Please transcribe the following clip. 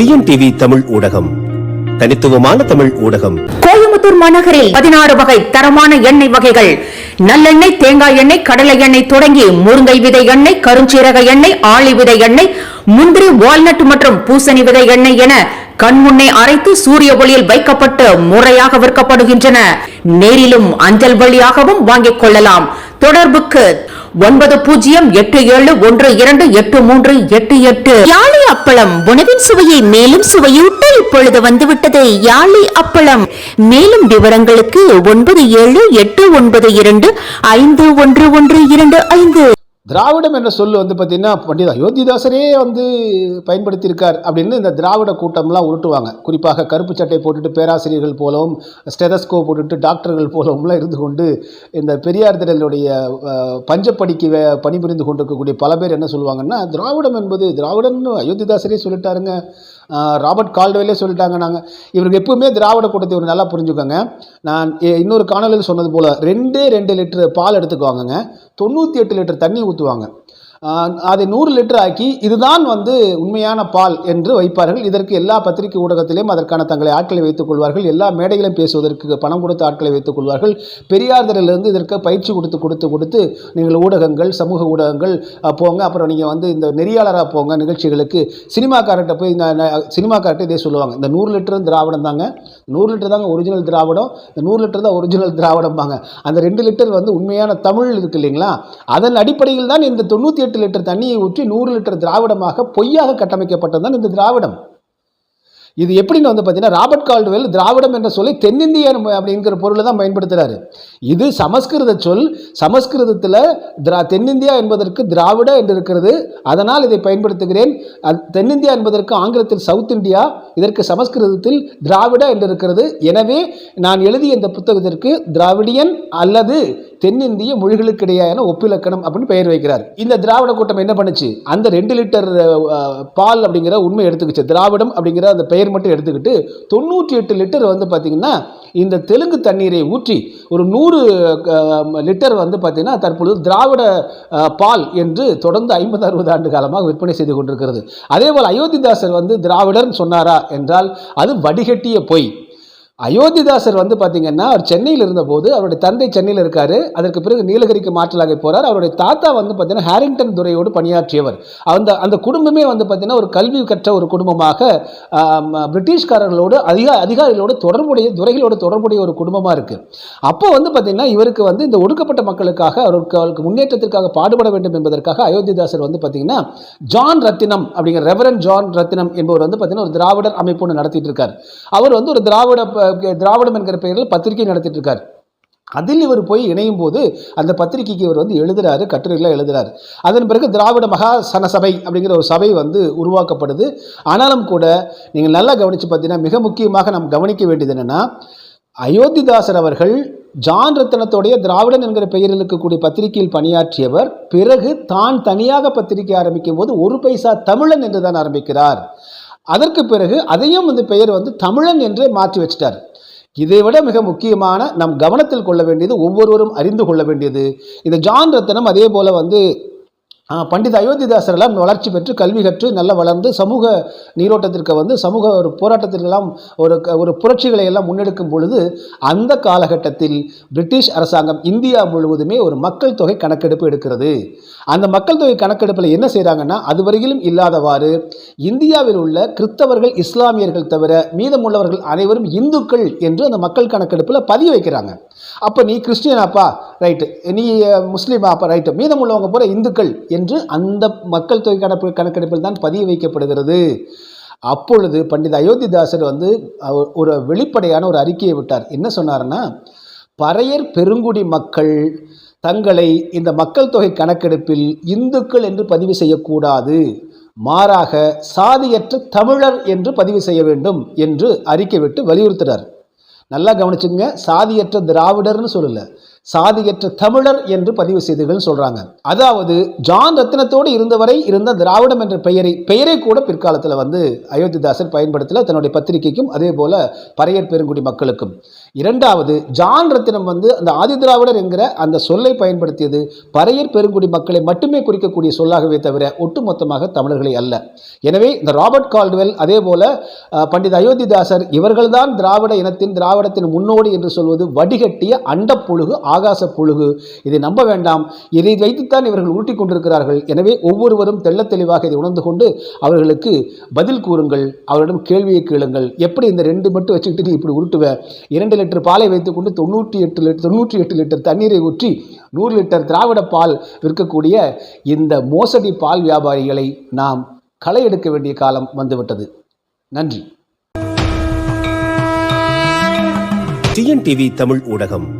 TNTV Tamil ஊடகம். தனித்துவமான தமிழ் ஊடகம். கோயம்புத்தூர் மாநகரில் பதினாறு வகை தரமான எண்ணெய் வகைகள். நல்லெண்ணெய் தேங்காய் எண்ணெய் கடலை எண்ணெய் தொடங்கி முருங்கை விதை எண்ணெய் கருஞ்சீரக எண்ணெய் ஆளி விதை எண்ணெய் முந்திரி வால்நட் மற்றும் பூசணி விதை எண்ணெய் என கண்முன்னே அரைத்து சூரிய ஒளியில் வைக்கப்பட்டு முறையாக விற்கப்படுகின்றன. நேரிலும் அஞ்சல் வழியாகவும் வாங்கிக் கொள்ளலாம். தொடர்புக்கு ஒன்பது பூஜ்ஜியம் எட்டு ஏழு ஒன்று இரண்டு எட்டு மூன்று எட்டு எட்டு. யாழி அப்பளம் உணவின் சுவையை மேலும் சுவையூட்ட இப்பொழுது வந்துவிட்டது. யாழி அப்பளம். மேலும் விவரங்களுக்கு ஒன்பது ஏழு எட்டு ஒன்பது இரண்டு ஐந்து ஒன்று ஒன்று இரண்டு ஐந்து. திராவிடம் என்ற சொல் வந்து பார்த்தீங்கன்னா பண்டித அயோத்திதாசரே வந்து பயன்படுத்தியிருக்கார் அப்படின்னு இந்த திராவிட கூட்டம்லாம் உருட்டுவாங்க. குறிப்பாக கருப்பு சட்டை போட்டுட்டு பேராசிரியர்கள் போலவும் ஸ்டெதஸ்கோ போட்டுட்டு டாக்டர்கள் போலவும்லாம் இருந்து கொண்டு இந்த பெரியார் திடலுடைய பஞ்சப்படிக்கு வே பணிபுரிந்து கொண்டிருக்கக்கூடிய பல பேர் என்ன சொல்லுவாங்கன்னா திராவிடம் என்பது திராவிடம்னு அயோத்திதாசரே சொல்லிட்டாருங்க. ராபர்ட் கால்டுவேலே சொல்லிட்டாங்க நாங்கள் இவருக்கு எப்பவுமே திராவிட கூட்டத்தை இவர் நல்லா புரிஞ்சுக்கோங்க. நான் இன்னொரு காணொலியில் சொன்னது போல் ரெண்டே ரெண்டு லிட்டர் பால் எடுத்துக்குவாங்கங்க. தொண்ணூற்றி எட்டு லிட்டர் தண்ணி ஊற்றுவாங்க அதை நூறு லிட்டர் ஆக்கி இதுதான் வந்து உண்மையான பால் என்று வைப்பார்கள். இதற்கு எல்லா பத்திரிகை ஊடகத்திலும் அதற்கான தங்களை ஆட்களை வைத்துக் கொள்வார்கள். எல்லா மேடையிலும் பேசுவதற்கு பணம் கொடுத்து ஆட்களை வைத்துக் கொள்வார்கள். பெரியார்தரிலிருந்து இதற்கு பயிற்சி கொடுத்து கொடுத்து கொடுத்து நீங்கள் ஊடகங்கள் சமூக ஊடகங்கள் போங்க. அப்புறம் நீங்கள் வந்து இந்த நெறியாளராக போங்க நிகழ்ச்சிகளுக்கு. சினிமாக்கார்ட்ட போய் இந்த நான் சினிமாக்கார்ட்ட இதே சொல்லுவாங்க. இந்த நூறு லிட்டரும் திராவிடம் தாங்க. நூறு லிட்டர் தாங்க ஒரிஜினல் திராவிடம். இந்த நூறு லிட்டர் தான் ஒரிஜினல் திராவிடம்பாங்க. அந்த ரெண்டு லிட்டர் வந்து உண்மையான தமிழ் இருக்கு இல்லைங்களா? அதன் அடிப்படையில் தான் இந்த தொண்ணூற்றி எட்டு லிட்டர் தண்ணியை ஊற்றி நூறு லிட்டர் திராவிடமாக பொய்யாக கட்டமைக்கப்பட்டது தான் இந்த திராவிடம். இது எப்படின்னு வந்து பார்த்தீங்கன்னா ராபர்ட் கால்டுவெல் திராவிடம் என்ற சொல்லி தென்னிந்தியன் அப்படிங்கிற பொருளை தான் பயன்படுத்துகிறாரு இது சமஸ்கிருத சொல். சமஸ்கிருதத்தில் திரா தென்னிந்தியா என்பதற்கு திராவிட என்று இருக்கிறது. அதனால் இதை பயன்படுத்துகிறேன். தென்னிந்தியா என்பதற்கு ஆங்கிலத்தில் சவுத் இந்தியா இதற்கு சமஸ்கிருதத்தில் திராவிட என்று இருக்கிறது. எனவே நான் எழுதிய இந்த புத்தகத்திற்கு திராவிடியன் அல்லது தென்னிந்திய மொழிகளுக்கிடையான ஒப்பிலக்கணம் அப்படின்னு பெயர் வைக்கிறார். இந்த திராவிட கூட்டம் என்ன பண்ணுச்சு? அந்த ரெண்டு லிட்டர் பால் அப்படிங்கிற உண்மை எடுத்துக்கிச்சு. திராவிடம் அப்படிங்கிற அந்த பெயர் மட்டும் எடுத்துக்கிட்டு தொண்ணூற்றி எட்டு லிட்டர் வந்து பார்த்திங்கன்னா இந்த தெலுங்கு தண்ணீரை ஊற்றி ஒரு நூறு லிட்டர் வந்து பார்த்திங்கன்னா தற்பொழுது திராவிட பால் என்று தொடர்ந்து ஐம்பது அறுபது ஆண்டு காலமாக விற்பனை செய்து கொண்டிருக்கிறது. அதே போல் அயோத்திதாசர் வந்து திராவிடர்னு சொன்னாரா? என்றால் அது வடிகட்டிய பொய். அயோத்திதாசர் வந்து பார்த்திங்கன்னா அவர் சென்னையில் இருந்தபோது அவருடைய தந்தை சென்னையில் இருக்கார். அதற்கு பிறகு நீலகிரிக்கு மாற்றலாக போகிறார் அவருடைய தாத்தா வந்து பார்த்திங்கன்னா ஹாரிங்டன் துறையோடு பணியாற்றியவர். அந்த அந்த குடும்பமே வந்து பார்த்திங்கன்னா ஒரு கல்வி கற்ற ஒரு குடும்பமாக பிரிட்டிஷ்காரர்களோடு அதிகா அதிகாரிகளோடு தொடர்புடைய துறைகளோடு தொடர்புடைய ஒரு குடும்பமாக இருக்குது அப்போ வந்து பார்த்திங்கன்னா இவருக்கு வந்து இந்த ஒடுக்கப்பட்ட மக்களுக்காக அவருக்கு அவருக்கு முன்னேற்றத்திற்காக பாடுபட வேண்டும் என்பதற்காக அயோத்திதாசர் வந்து பார்த்தீங்கன்னா ஜான் ரத்தினம் அப்படிங்கிற ரெவரன் ஜான் ரத்தினம் என்பவர் வந்து பார்த்திங்கன்னா ஒரு திராவிடர் அமைப்பு ஒன்று நடத்திட்டு இருக்கார். அவர் வந்து ஒரு திராவிட ப- திராவிடம் என்கிற பெயரில் பத்திரிகை நடத்திட்டு இருக்கார் அதில் இவர் போய் இணையும் போது அந்த பத்திரிகைக்கு இவர் வந்து எழுதுறாரு கட்டுரைகளாக எழுதுறாரு. அதன் பிறகு திராவிட மகா சனசபை அப்படிங்கிற ஒரு சபை வந்து உருவாக்கப்படுது. ஆனாலும் கூட நீங்கள் நல்லா கவனித்து பார்த்தீங்கன்னா மிக முக்கியமாக நாம் கவனிக்க வேண்டியது என்னென்னா அயோத்திதாசர் அவர்கள் ஜான் ரத்தனத்துடைய திராவிடன் என்கிற பெயரில் இருக்கக்கூடிய பத்திரிகையில் பணியாற்றியவர். பிறகு தான் தனியாக பத்திரிகை ஆரம்பிக்கும் போது ஒரு பைசா தமிழன் என்று தான் ஆரம்பிக்கிறார். அதற்கு பிறகு அதையும் இந்த பெயர் வந்து தமிழன் என்றே மாற்றி வச்சிட்டார். இதை விட மிக முக்கியமான நம் கவனத்தில் கொள்ள வேண்டியது ஒவ்வொருவரும் அறிந்து கொள்ள வேண்டியது. இந்த ஜான் ரத்தனம் அதே போல் வந்து பண்டித அயோத்திதாசரெல்லாம் வளர்ச்சி பெற்று கல்வி கற்று நல்லா வளர்ந்து சமூக நீரோட்டத்திற்கு வந்து சமூக ஒரு போராட்டத்திற்கெல்லாம் ஒரு க- ஒரு புரட்சிகளை எல்லாம் முன்னெடுக்கும் பொழுது அந்த காலகட்டத்தில் பிரிட்டிஷ் அரசாங்கம் இந்தியா முழுவதுமே ஒரு மக்கள் தொகை கணக்கெடுப்பு எடுக்கிறது. அந்த மக்கள் தொகை கணக்கெடுப்பில் என்ன செய்கிறாங்கன்னா அதுவரையிலும் இல்லாதவாறு இந்தியாவில் உள்ள கிறிஸ்தவர்கள் இஸ்லாமியர்கள் தவிர மீதமுள்ளவர்கள் அனைவரும் இந்துக்கள் என்று அந்த மக்கள் கணக்கெடுப்பில் பதிவு வைக்கிறாங்க. அப்போ நீ கிறிஸ்டியனாப்பா ரைட்டு நீ அஹ், முஸ்லீமாப்பா ரைட்டு மீதமுள்ளவங்க பூரா இந்துக்கள் என்று அந்த மக்கள் தொகை கணக்கு கணக்கெடுப்பில் தான் பதிய வைக்கப்படுகிறது. அப்பொழுது பண்டித அயோத்திதாசர் வந்து ஒரு வெளிப்படையான ஒரு அறிக்கையை விட்டார். என்ன சொன்னார்னா பறையர் பெருங்குடி மக்கள் தங்களை இந்த மக்கள் தொகை கணக்கெடுப்பில் இந்துக்கள் என்று பதிவு செய்யக்கூடாது. மாறாக சாதியற்ற தமிழர் என்று பதிவு செய்ய வேண்டும் என்று அறிக்கை விட்டு வலியுறுத்துறார் நல்லா கவனிச்சுங்க சாதியற்ற திராவிடர்னு சொல்லல. சாதியற்ற தமிழர் என்று பதிவு செய்தீர்கள் சொல்றாங்க. அதாவது ஜான் ரத்தினத்தோடு இருந்தவரை இருந்த திராவிடம் என்ற பெயரை பெயரை கூட பிற்காலத்தில் வந்து அயோத்திதாசர் பயன்படுத்தல தன்னுடைய பத்திரிகைக்கும் அதே போல பறையர் பெருங்குடி மக்களுக்கும். இரண்டாவது ஜான் ரத்தினம் வந்து அந்த ஆதி திராவிடர் என்கிற அந்த சொல்லை பயன்படுத்தியது பறையர் பெருங்குடி மக்களை மட்டுமே குறிக்கக்கூடிய சொல்லாகவே தவிர ஒட்டுமொத்தமாக தமிழர்களை அல்ல. எனவே இந்த ராபர்ட் கால்டுவெல் அதே போல பண்டித அயோத்திதாசர் இவர்கள்தான் திராவிட இனத்தின் திராவிடத்தின் முன்னோடி என்று சொல்வது வடிகட்டிய அண்டப்புழுகு ஆகாச புழுகு. இதை நம்ப வேண்டாம். இதை வைத்துத்தான் இவர்கள் உருட்டி கொண்டிருக்கிறார்கள். எனவே ஒவ்வொருவரும் தெள்ள தெளிவாக இதை உணர்ந்து கொண்டு அவர்களுக்கு பதில் கூறுங்கள். அவரிடம் கேள்வியை கேளுங்கள். எப்படி இந்த ரெண்டு மட்டும் வச்சுக்கிட்டு நீ இப்படி உருட்டுவ? இரண்டு லிட்டர் பாலை வைத்துக்கொண்டு தொண்ணூற்றி எட்டு லிட்டர் தொண்ணூற்றி எட்டு லிட்டர் தண்ணீரை ஊற்றி நூறு லிட்டர் திராவிட பால் விற்கக்கூடிய இந்த மோசடி பால் வியாபாரிகளை நாம் களை எடுக்க வேண்டிய காலம் வந்துவிட்டது. நன்றி. டிஎன்டிவி தமிழ் ஊடகம்.